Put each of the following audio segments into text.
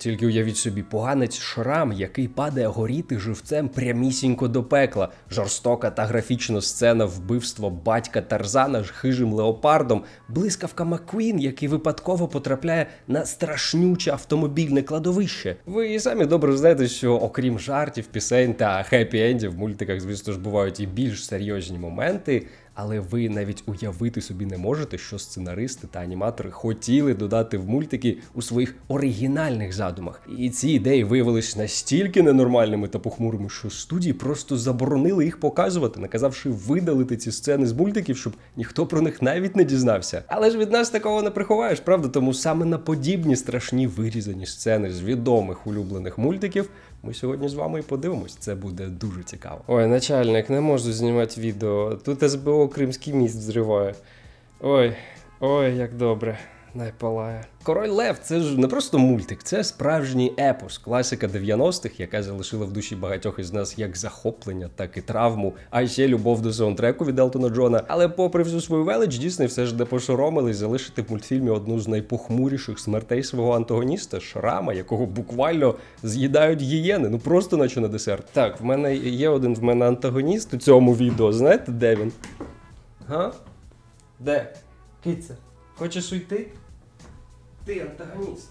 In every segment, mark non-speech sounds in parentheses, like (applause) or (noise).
Тільки уявіть собі, поганець шрам, який падає горіти живцем прямісінько до пекла. Жорстока та графічна сцена вбивства батька Тарзана ж хижим леопардом, блискавка Маккуін, який випадково потрапляє на страшнюче автомобільне кладовище. Ви і самі добре знаєте, що окрім жартів, пісень та хеппі-ендів в мультиках, звісно ж, бувають і більш серйозні моменти. Але ви навіть уявити собі не можете, що сценаристи та аніматори хотіли додати в мультики у своїх оригінальних задумах. І ці ідеї виявились настільки ненормальними та похмурими, що студії просто заборонили їх показувати, наказавши видалити ці сцени з мультиків, щоб ніхто про них навіть не дізнався. Але ж від нас такого не приховаєш, правда? Тому саме на подібні страшні вирізані сцени з відомих улюблених мультиків. Ми сьогодні з вами і подивимось. Це буде дуже цікаво. Ой, начальник, не можу знімати відео. Тут СБО Кримський міст взриває. Ой, ой, як добре. Най палає. Король Лев це ж не просто мультик, це справжній епос, класика 90-х, яка залишила в душі багатьох із нас як захоплення, так і травму, а ще любов до саундтреку від Елтона Джона. Але попри всю свою велич, Дісней все ж не пошоромились залишити в мультфільмі одну з найпохмуріших смертей свого антагоніста Шрама, якого буквально з'їдають гієни. Ну просто наче на десерт. Так, в мене є один в мене антагоніст у цьому відео. Знаєте, де він? Га? Де? Киця, хочеш уйти? Ти антагоніст.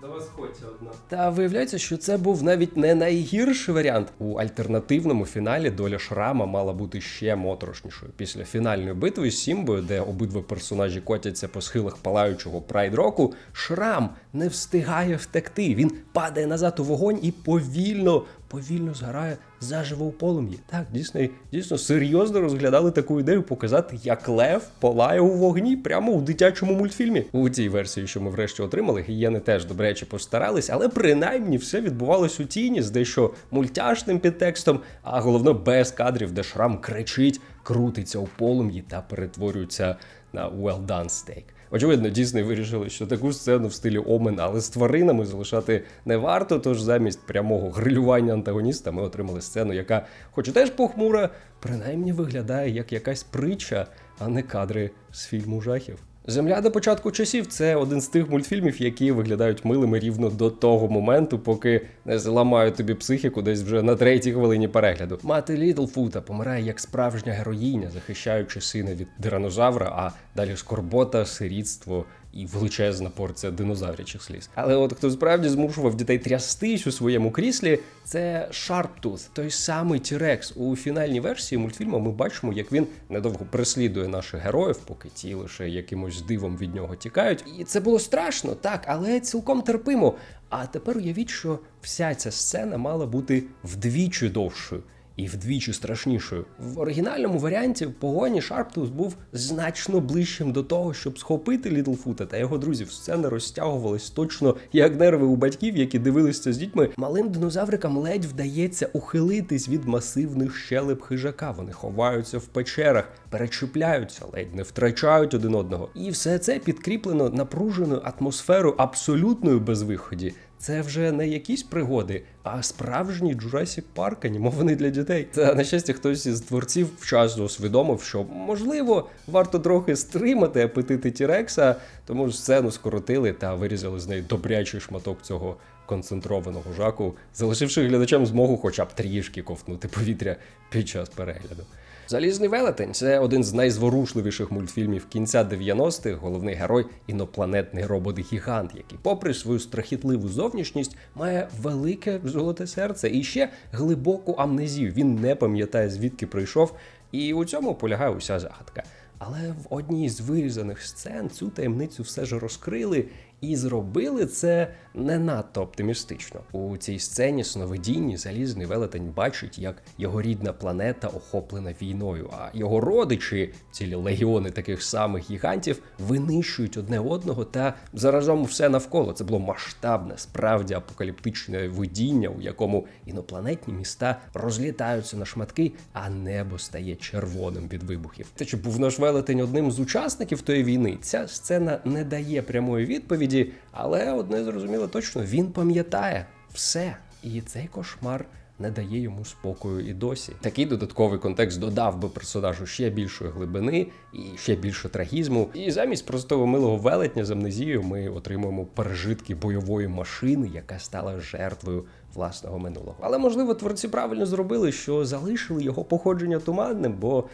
До вас хоче одна. Та виявляється, що це був навіть не найгірший варіант. У альтернативному фіналі доля Шрама мала бути ще моторошнішою. Після фінальної битви з Сімбою, де обидва персонажі котяться по схилах палаючого прайд року, Шрам не встигає втекти. Він падає назад у вогонь і повільно, повільно згорає заживо у полум'ї. Так, дійсно, дійсно серйозно розглядали таку ідею показати, як лев палає у вогні прямо у дитячому мультфільмі. У цій версії, що ми врешті отримали, гієни теж добряче постарались, але принаймні все відбувалось у тіні з дещо мультяшним підтекстом, а головне без кадрів, де шрам кричить, крутиться у полум'ї та перетворюється на well done steak. Очевидно, Дісней вирішили, що таку сцену в стилі Омен, але з тваринами залишати не варто. Тож замість прямого грилювання антагоніста ми отримали сцену, яка, хоч і теж похмура, принаймні виглядає як якась притча, а не кадри з фільму жахів. Земля до початку часів це один з тих мультфільмів, які виглядають милими рівно до того моменту, поки не зламають тобі психіку десь вже на третій хвилині перегляду. Мати Літлфута помирає як справжня героїня, захищаючи сина від тиранозавра, а далі скорбота, сирітство і величезна порція динозаврячих сліз. Але от хто справді змушував дітей трястись у своєму кріслі, це Sharptooth, той самий Тірекс. У фінальній версії мультфільму ми бачимо, як він недовго переслідує наших героїв, поки ті лише якимось дивом від нього тікають. І це було страшно, так, але цілком терпимо. А тепер уявіть, що вся ця сцена мала бути вдвічі довшою. І вдвічі страшнішою. В оригінальному варіанті в погоні Шарптус був значно ближчим до того, щоб схопити Літлфута та його друзів. Сцена розтягувались точно як нерви у батьків, які дивилися з дітьми. Малим динозаврикам ледь вдається ухилитись від масивних щелеп хижака. Вони ховаються в печерах, перечіпляються, ледь не втрачають один одного. І все це підкріплено напруженою атмосферою абсолютної безвиході. Це вже не якісь пригоди, а справжній Jurassic Park, анімований для дітей. Та на щастя, хтось із творців вчасно усвідомив, що можливо варто трохи стримати апетити Тірекса, тому сцену скоротили та вирізали з неї добрячий шматок цього концентрованого жаку, залишивши глядачам змогу хоча б трішки ковтнути повітря під час перегляду. Залізний велетень це один з найзворушливіших мультфільмів кінця 90-х. Головний герой інопланетний робот-гігант, який, попри свою страхітливу зовнішність, має велике золоте серце і ще глибоку амнезію. Він не пам'ятає, звідки прийшов, і у цьому полягає уся загадка. Але в одній з вирізаних сцен цю таємницю все ж розкрили і зробили це не надто оптимістично. У цій сцені сновидінні залізний велетень бачить, як його рідна планета охоплена війною, а його родичі, цілі легіони таких самих гігантів, винищують одне одного та заразом все навколо. Це було масштабне, справді апокаліптичне видіння, у якому інопланетні міста розлітаються на шматки, а небо стає червоним від вибухів. Те, чи був наш велетень одним з учасників тої війни, ця сцена не дає прямої відповіді, але одне зрозуміло точно: він пам'ятає все. І цей кошмар не дає йому спокою і досі. Такий додатковий контекст додав би персонажу ще більшої глибини і ще більше трагізму. І замість простого милого велетня з амнезією ми отримуємо пережитки бойової машини, яка стала жертвою власного минулого. Але можливо творці правильно зробили, що залишили його походження туманним, бо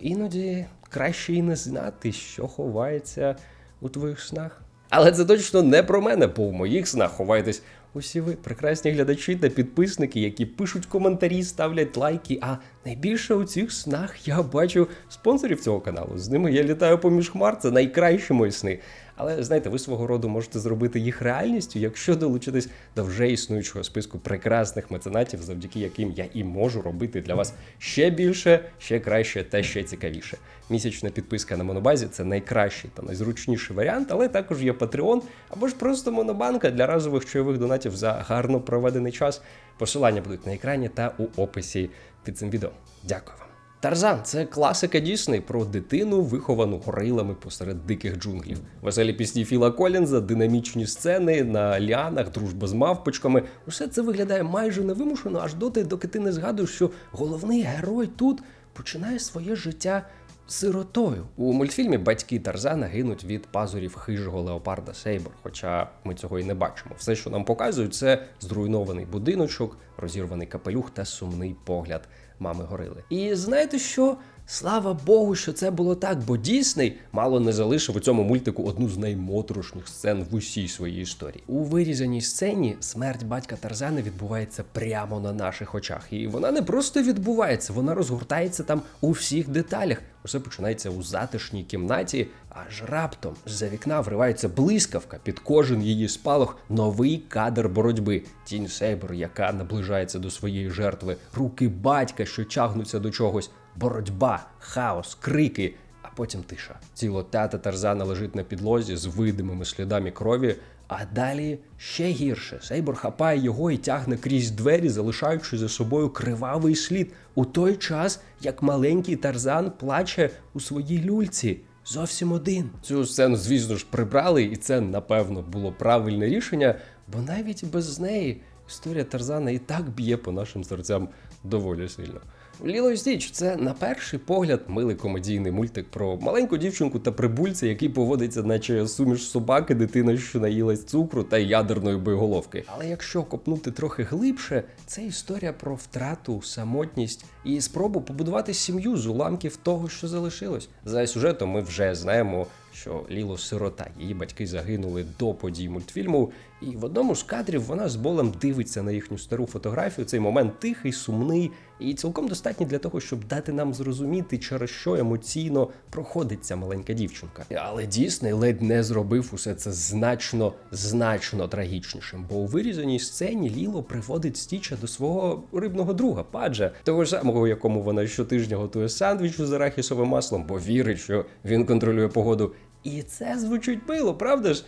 іноді краще і не знати, що ховається у твоїх снах. Але це точно не про мене, бо в моїх снах ховайтесь усі ви, прекрасні глядачі та підписники, які пишуть коментарі, ставлять лайки. А найбільше у цих снах я бачу спонсорів цього каналу. З ними я літаю поміж хмар, це найкращі мої сни. Але знаєте, ви свого роду можете зробити їх реальністю, якщо долучитесь до вже існуючого списку прекрасних меценатів, завдяки яким я і можу робити для вас ще більше, ще краще та ще цікавіше. Місячна підписка на монобазі це найкращий та найзручніший варіант, але також є Patreon або ж просто монобанка для разових чайових донатів за гарно проведений час. Посилання будуть на екрані та у описі під цим відео. Дякую вам. Тарзан це класика Дісней про дитину, виховану горилами посеред диких джунглів. Веселі пісні Філа Колінза, динамічні сцени на ліанах, дружба з мавпочками. Усе це виглядає майже невимушено, аж доти, доки ти не згадуєш, що головний герой тут починає своє життя сиротою. У мультфільмі батьки Тарзана гинуть від пазурів хижого леопарда Сейбр, хоча ми цього і не бачимо. Все, що нам показують, це зруйнований будиночок, розірваний капелюх та сумний погляд мами горили. І знаєте що? Слава Богу, що це було так, бо Дісней мало не залишив у цьому мультику одну з наймоторошніх сцен в усій своїй історії. У вирізаній сцені смерть батька Тарзана відбувається прямо на наших очах. І вона не просто відбувається, вона розгортається там у всіх деталях. Усе починається у затишній кімнаті, аж раптом з-за вікна вривається блискавка під кожен її спалах новий кадр боротьби. Тінь Сейбр, яка наближається до своєї жертви, руки батька, що тягнуться до чогось, боротьба, хаос, крики. А потім тиша. Тіло тата Тарзана лежить на підлозі з видимими слідами крові. А далі ще гірше. Сейбор хапає його і тягне крізь двері, залишаючи за собою кривавий слід у той час, як маленький Тарзан плаче у своїй люльці. Зовсім один. Цю сцену, звісно ж, прибрали, і це, напевно, було правильне рішення, бо навіть без неї історія Тарзана і так б'є по нашим серцям доволі сильно. Ліло Стіч це на перший погляд милий комедійний мультик про маленьку дівчинку та прибульця, який поводиться, наче суміш собаки, дитина, що наїлась цукру та ядерної боєголовки. Але якщо копнути трохи глибше, це історія про втрату, самотність і спробу побудувати сім'ю з уламків того, що залишилось. За сюжетом ми вже знаємо. Що Ліло сирота, її батьки загинули до подій мультфільму, і в одному з кадрів вона з болем дивиться на їхню стару фотографію. Цей момент тихий, сумний і цілком достатній для того, щоб дати нам зрозуміти, через що емоційно проходить ця маленька дівчинка. Але Дісней ледь не зробив усе це значно, значно трагічнішим, бо у вирізаній сцені Ліло приводить Стіча до свого рибного друга, Паджа, того самого, якому вона щотижня готує сандвіч з арахісовим маслом, бо вірить, що він контролює погоду. І це звучить мило, правда ж?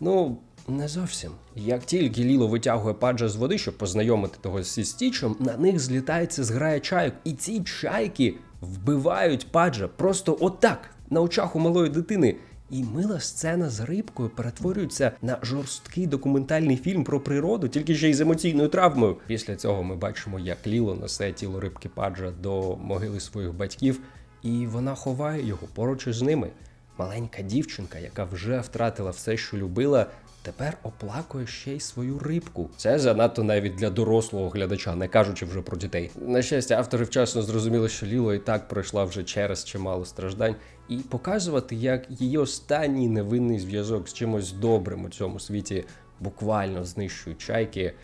Ну, не зовсім. Як тільки Ліло витягує паджа з води, щоб познайомити того зі стічем, на них злітається зграя чайок, і ці чайки вбивають паджа просто отак, на очах у малої дитини. І мила сцена з рибкою перетворюється на жорсткий документальний фільм про природу, тільки ще й з емоційною травмою. Після цього ми бачимо, як Ліло несе тіло рибки паджа до могили своїх батьків, і вона ховає його поруч із ними. Маленька дівчинка, яка вже втратила все, що любила, тепер оплакує ще й свою рибку. Це занадто навіть для дорослого глядача, не кажучи вже про дітей. На щастя, автори вчасно зрозуміли, що Ліло і так пройшла вже через чимало страждань, і показувати, як її останній невинний зв'язок з чимось добрим у цьому світі буквально знищують чайки.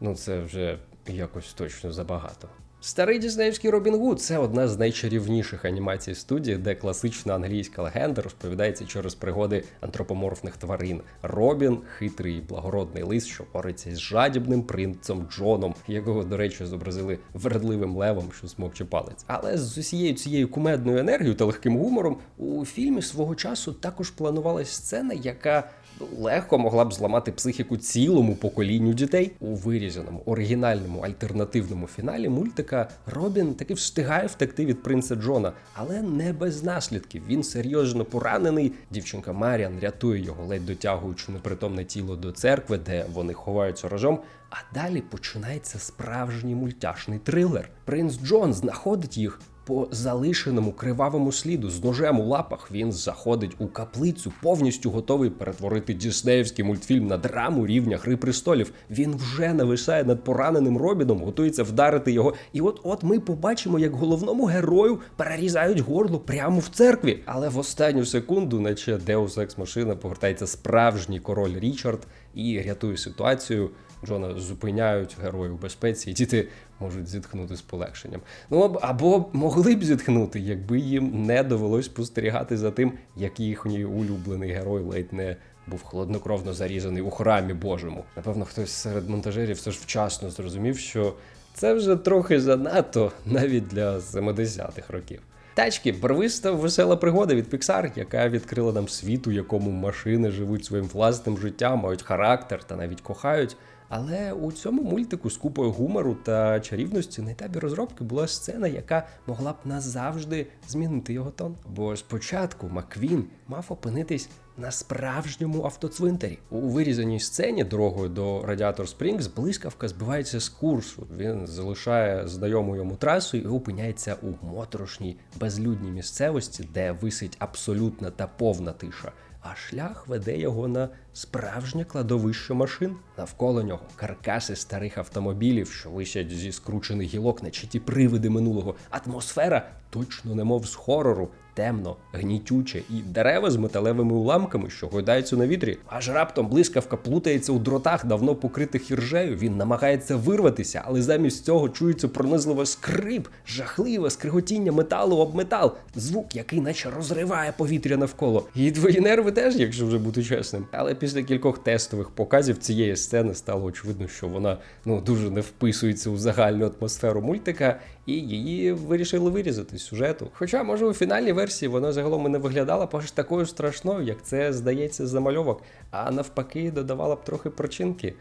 Ну це вже якось точно забагато. Старий Діснеївський Робін Гуд це одна з найчарівніших анімацій студії, де класична англійська легенда розповідається через пригоди антропоморфних тварин. Робін хитрий і благородний лис, що бореться з жадібним принцем Джоном, якого, до речі, зобразили вередливим левом, що смокче палець. Але з усією цією кумедною енергією та легким гумором у фільмі свого часу також планувалася сцена, яка легко могла б зламати психіку цілому поколінню дітей. У вирізаному оригінальному альтернативному фіналі мультика Робін таки встигає втекти від принца Джона, але не без наслідків. Він серйозно поранений. Дівчинка Маріан рятує його, ледь дотягуючи непритомне тіло до церкви, де вони ховаються разом. А далі починається справжній мультяшний трилер. Принц Джон знаходить їх. По залишеному кривавому сліду з ножем у лапах він заходить у каплицю, повністю готовий перетворити діснеївський мультфільм на драму рівня Гри престолів. Він вже нависає над пораненим Робіном, готується вдарити його. І от от ми побачимо, як головному герою перерізають горло прямо в церкві. Але в останню секунду, наче Deus Ex Машина, повертається справжній король Річард і рятує ситуацію. Джона зупиняють герої у безпеці, і діти можуть зітхнути з полегшенням. Ну аб- або могли б зітхнути, якби їм не довелось спостерігати за тим, як їхній улюблений герой ледь не був хладнокровно зарізаний у храмі Божому. Напевно, хтось серед монтажерів все ж вчасно зрозумів, що це вже трохи занадто навіть для 70-х років. Тачки барвиста весела пригода від Pixar, яка відкрила нам світ, у якому машини живуть своїм власним життям, мають характер та навіть кохають. Але у цьому мультику з купою гумору та чарівності на етапі розробки була сцена, яка могла б назавжди змінити його тон. Бо спочатку Маквін мав опинитись на справжньому автоцвинтарі. У вирізаній сцені дорогою до Радіатор Спрінгс блискавка збивається з курсу. Він залишає знайому йому трасу і опиняється у моторошній безлюдній місцевості, де висить абсолютна та повна тиша. А шлях веде його на справжнє кладовище машин. Навколо нього каркаси старих автомобілів, що висять зі скручених гілок, наче ті привиди минулого. Атмосфера точно немов з хорору, темно, гнітюче, і дерева з металевими уламками, що гойдаються на вітрі. Аж раптом блискавка плутається у дротах, давно покритих іржею. Він намагається вирватися, але замість цього чується пронизливий скрип, жахливе скриготіння металу об метал, звук, який наче розриває повітря навколо. І твої нерви теж, якщо вже бути чесним. Але після кількох тестових показів цієї сцени стало очевидно, що вона ну дуже не вписується у загальну атмосферу мультика, і її вирішили вирізати з сюжету. Хоча, може, у фінальній версії вона загалом і не виглядала аж такою страшною, як це здається з замальовок, а навпаки, додавала б трохи причинки.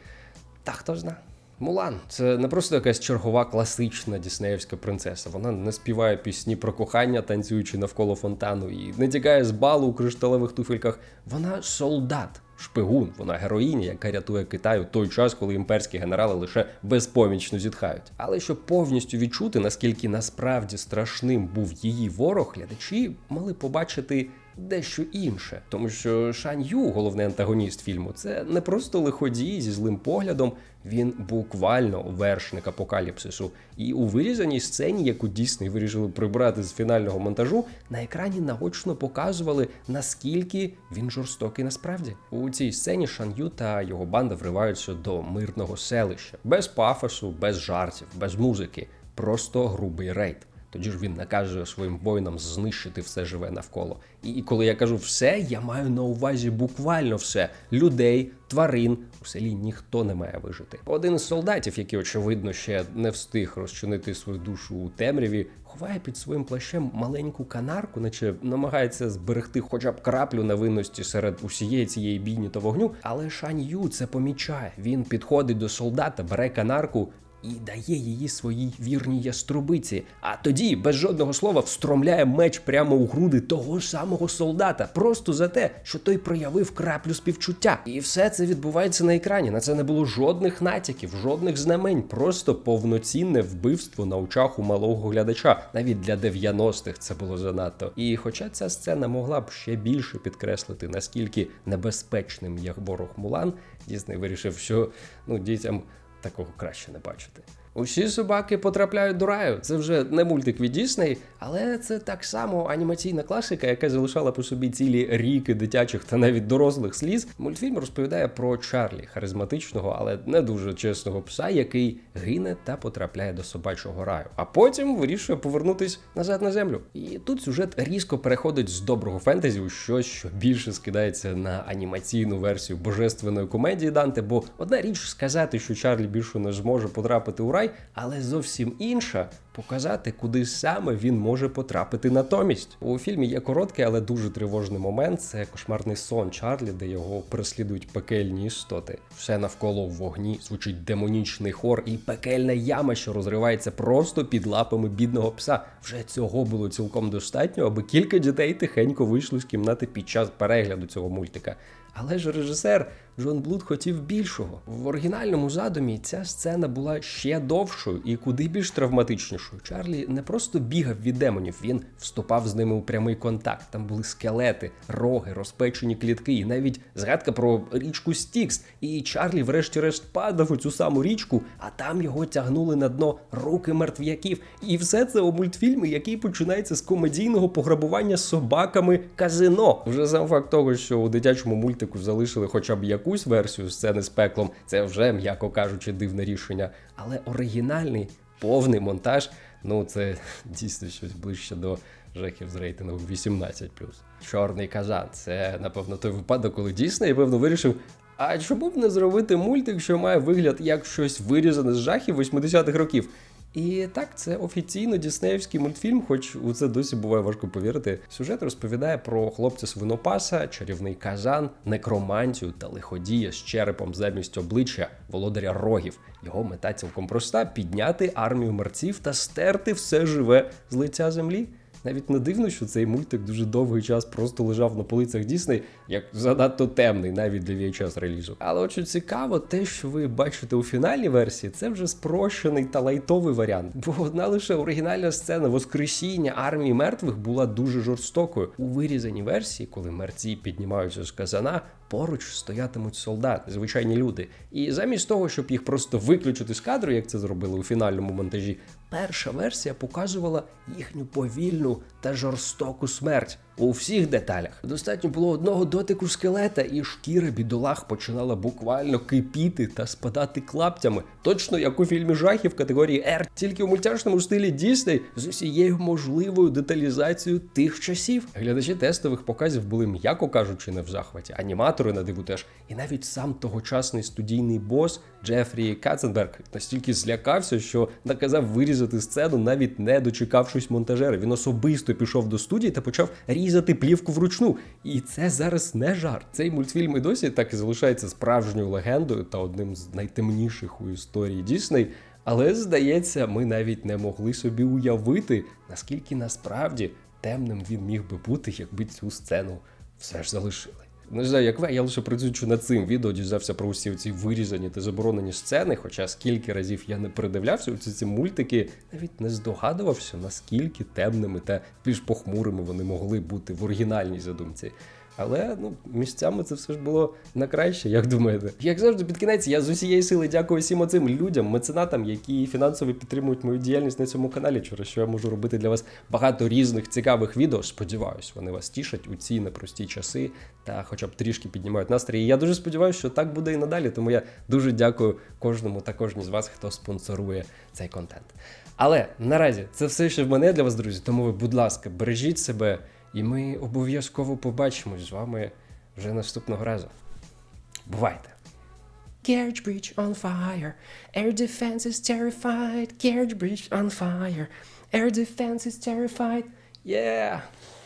Та хто зна. Мулан це не просто якась чергова класична діснеївська принцеса. Вона не співає пісні про кохання, танцюючи навколо фонтану, і не тікає з балу у кришталевих туфельках. Вона солдат, шпигун, вона героїня, яка рятує Китай у той час, коли імперські генерали лише безпомічно зітхають. Але щоб повністю відчути, наскільки насправді страшним був її ворог, глядачі мали побачити. Дещо інше, тому що Шань Ю, головний антагоніст фільму, це не просто лиходій зі злим поглядом, він буквально вершник апокаліпсису. І у вирізаній сцені, яку Дісней вирішили прибрати з фінального монтажу, на екрані наочно показували, наскільки він жорстокий насправді. У цій сцені Шан Ю та його банда вриваються до мирного селища, без пафосу, без жартів, без музики, просто грубий рейд. Тоді ж він наказує своїм воїнам знищити все живе навколо. І, і коли я кажу все, я маю на увазі буквально все: людей, тварин. У селі ніхто не має вижити. Один з солдатів, який очевидно ще не встиг розчинити свою душу у темряві, ховає під своїм плащем маленьку канарку, наче намагається зберегти хоча б краплю невинності серед усієї цієї бійні та вогню. Але Шань Ю це помічає. Він підходить до солдата, бере канарку і дає її своїй вірній яструбиці. А тоді, без жодного слова, встромляє меч прямо у груди того ж самого солдата, просто за те, що той проявив краплю співчуття. І все це відбувається на екрані. На це не було жодних натяків, жодних знамень, просто повноцінне вбивство на очах у малого глядача. Навіть для 90-х це було занадто. І хоча ця сцена могла б ще більше підкреслити, наскільки небезпечним є ворог Мулан, Дісней вирішив, що ну дітям такого краще не бачити. Усі собаки потрапляють до раю. Це вже не мультик від Дісней, але це так само анімаційна класика, яка залишала по собі цілі ріки дитячих та навіть дорослих сліз. Мультфільм розповідає про Чарлі, харизматичного, але не дуже чесного пса, який гине та потрапляє до собачого раю. А потім вирішує повернутись назад на землю. І тут сюжет різко переходить з доброго фентезі у щось, що більше скидається на анімаційну версію божественної комедії Данте. Бо одна річ сказати, що Чарлі більше не зможе потрапити у рай, але зовсім інша показати, куди саме він може потрапити натомість. У фільмі є короткий, але дуже тривожний момент. Це кошмарний сон Чарлі, де його переслідують пекельні істоти. Все навколо в вогні звучить демонічний хор і пекельна яма, що розривається просто під лапами бідного пса. Вже цього було цілком достатньо, аби кілька дітей тихенько вийшли з кімнати під час перегляду цього мультика. Але ж режисер Джон Блуд хотів більшого. В оригінальному задумі ця сцена була ще довшою і куди більш травматичнішою. Чарлі не просто бігав від демонів, він вступав з ними у прямий контакт. Там були скелети, роги, розпечені клітки, і навіть згадка про річку Стікс. І Чарлі, врешті-решт, падав у цю саму річку, а там його тягнули на дно руки мертв'яків. І все це у мультфільмі, який починається з комедійного пограбування собаками казино. Вже сам факт того, що у дитячому мультику залишили хоча б якусь версію сцени з пеклом, це вже, м'яко кажучи, дивне рішення. Але оригінальний повний монтаж, ну це (laughs) дійсно щось ближче до жахів з рейтингу 18+. Чорний казан. Це, напевно, той випадок, коли Дісней, певно, вирішив. А чому б не зробити мультик, що має вигляд як щось вирізане з жахів 80-х років? І так, це офіційно діснеївський мультфільм, хоч у це досі буває важко повірити. Сюжет розповідає про хлопця свинопаса, чарівний казан, некромантію та лиходія з черепом замість обличчя володаря рогів. Його мета цілком проста підняти армію мерців та стерти все живе з лиця землі. Навіть не дивно, що цей мультик дуже довгий час просто лежав на полицях Дісней, як занадто темний, навіть для VHS релізу. Але що цікаво, те, що ви бачите у фінальній версії, це вже спрощений та лайтовий варіант. Бо одна лише оригінальна сцена Воскресіння армії мертвих була дуже жорстокою. У вирізаній версії, коли мерці піднімаються з казана, поруч стоятимуть солдати, звичайні люди. І замість того, щоб їх просто виключити з кадру, як це зробили у фінальному монтажі, перша версія показувала їхню повільну та жорстоку смерть у всіх деталях. Достатньо було одного дотику скелета, і шкіра бідолах починала буквально кипіти та спадати клаптями, точно як у фільмі жахів категорії R, тільки у мультяшному стилі Дісней з усією можливою деталізацією тих часів. Глядачі тестових показів були, м'яко кажучи, не в захваті, аніматори на диву теж, і навіть сам тогочасний студійний бос Джефрі Катценберг настільки злякався, що наказав вирізати сцену, навіть не дочекавшись монтажера. Він особисто пішов до студії та почав різати плівку вручну. І це зараз не жарт. Цей мультфільм і досі так і залишається справжньою легендою та одним з найтемніших у історії Дісней. Але здається, ми навіть не могли собі уявити, наскільки насправді темним він міг би бути, якби цю сцену все ж залишили. Не знаю, як ви, я лише працюючи над цим відео, дізнався про усі ці вирізані та заборонені сцени. Хоча скільки разів я не передивлявся ці, ці мультики, навіть не здогадувався, наскільки темними та більш похмурими вони могли бути в оригінальній задумці. Але ну місцями це все ж було на краще, як думаєте? Як завжди, під кінець я з усієї сили дякую всім оцим людям, меценатам, які фінансово підтримують мою діяльність на цьому каналі, через що я можу робити для вас багато різних цікавих відео. Сподіваюсь, вони вас тішать у ці непрості часи та хоча б трішки піднімають настрій. І я дуже сподіваюся, що так буде і надалі. Тому я дуже дякую кожному та кожній з вас, хто спонсорує цей контент. Але наразі це все ще в мене для вас, друзі. Тому ви, будь ласка, бережіть себе. І ми обов'язково побачимось з вами вже наступного разу. Бувайте! Carriage Bridge on fire. Air defense is terrified. Carriage Bridge on fire. Air defense is terrified. Yeah!